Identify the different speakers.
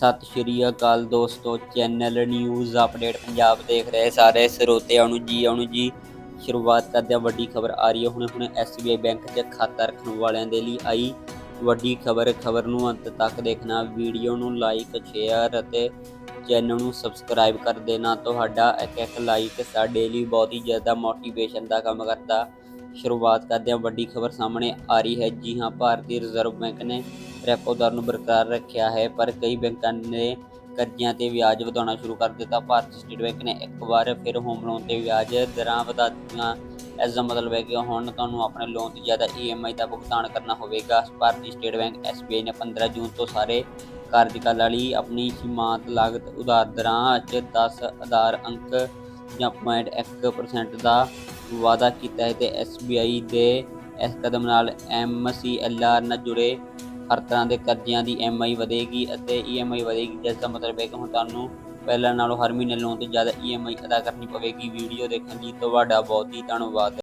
Speaker 1: ਸਤਿ ਸ਼੍ਰੀ ਅਕਾਲ ਦੋਸਤੋ, channel news update Punjab ਦੇਖ ਰਹੇ ਸਾਰੇ ਸਰੋਤਿਆਂ ਨੂੰ ਜੀ ਆਉਣ ਜੀ। ਸ਼ੁਰੂਆਤ ਕਰਦੇ ਹਾਂ, ਵੱਡੀ ਖਬਰ ਆ ਰਹੀ ਹੈ। ਹੁਣੇ ਹੁਣੇ SBI ਬੈਂਕ 'ਚ ਖਾਤਾ ਰੱਖਣ ਵਾਲਿਆਂ ਦੇ ਲਈ ਆਈ ਵੱਡੀ ਖਬਰ। ਖਬਰ ਨੂੰ ਅੰਤ ਤੱਕ ਦੇਖਣਾ, ਵੀਡੀਓ ਨੂੰ ਲਾਈਕ ਸ਼ੇਅਰ ਅਤੇ ਚੈਨਲ ਨੂੰ ਸਬਸਕ੍ਰਾਈਬ ਕਰ ਦੇਣਾ। ਤੁਹਾਡਾ ਇੱਕ ਇੱਕ ਲਾਈਕ ਸਾਡੇ ਲਈ ਬਹੁਤ ਹੀ ਜ਼ਿਆਦਾ ਮੋਟੀਵੇਸ਼ਨ ਦਾ ਕੰਮ ਕਰਦਾ। ਸ਼ੁਰੂਆਤ ਕਰਦੇ ਹਾਂ, ਵੱਡੀ ਖਬਰ ਸਾਹਮਣੇ ਆ ਰਹੀ ਹੈ। ਜੀ ਹਾਂ, ਭਾਰਤੀ ਰਿਜ਼ਰਵ ਬੈਂਕ ਨੇ ਰੈਪੋ ਦਰ ਨੂੰ ਬਰਕਰਾਰ ਰੱਖਿਆ ਹੈ, ਪਰ ਕਈ ਬੈਂਕਾਂ ਨੇ ਕਰਜ਼ਿਆਂ ਤੇ ਵਿਆਜ ਵਧਾਉਣਾ ਸ਼ੁਰੂ ਕਰ ਦਿੱਤਾ। ਭਾਰਤੀ ਸਟੇਟ ਬੈਂਕ ਨੇ ਇੱਕ ਵਾਰ ਫਿਰ ਹੋਮ ਲੋਨ ਤੇ ਵਿਆਜ ਦਰਾਂ ਵਧਾ ਦਿੱਤੀਆਂ। ਇਸ ਦਾ ਮਤਲਬ ਹੈ ਕਿ ਹੁਣ ਤੁਹਾਨੂੰ ਆਪਣੇ ਲੋਨ ਦੀ ਜ਼ਿਆਦਾ EMI ਦਾ ਭੁਗਤਾਨ ਕਰਨਾ ਹੋਵੇਗਾ। ਭਾਰਤੀ ਸਟੇਟ ਬੈਂਕ SBI ਨੇ 15 ਜੂਨ ਤੋਂ ਸਾਰੇ ਕਾਰਜਕਾਲ ਲਈ ਆਪਣੀ ਸੀਮਾਂਤ ਲਾਗਤ ਉਧਾਰ ਦਰਾਂ ਵਿੱਚ 10 ਆਧਾਰ ਅੰਕ ਜਾਂ 0.1% ਦਾ ਵਾਅਦਾ ਕੀਤਾ ਹੈ ਤੇ SBI ਦੇ ਇਸ ਕਦਮ ਨਾਲ MCLR ਨਾਲ ਜੁੜੇ ਹਰ ਤਰ੍ਹਾਂ ਦੇ ਕਰਜ਼ਿਆਂ ਦੀ EMI ਵਧੇਗੀ ਅਤੇ EMI ਵਧੇਗੀ, ਜਿਸ ਦਾ ਮਤਲਬ ਹੈ ਕਿ ਹੁਣ ਤੁਹਾਨੂੰ ਪਹਿਲਾਂ ਨਾਲੋਂ ਹਰ ਮਹੀਨੇ ਲੋਨ ਤੇ ਜ਼ਿਆਦਾ EMI ਅਦਾ ਕਰਨੀ ਪਵੇਗੀ। ਵੀਡੀਓ ਦੇਖਣ ਲਈ ਤੁਹਾਡਾ ਬਹੁਤ ਹੀ ਧੰਨਵਾਦ।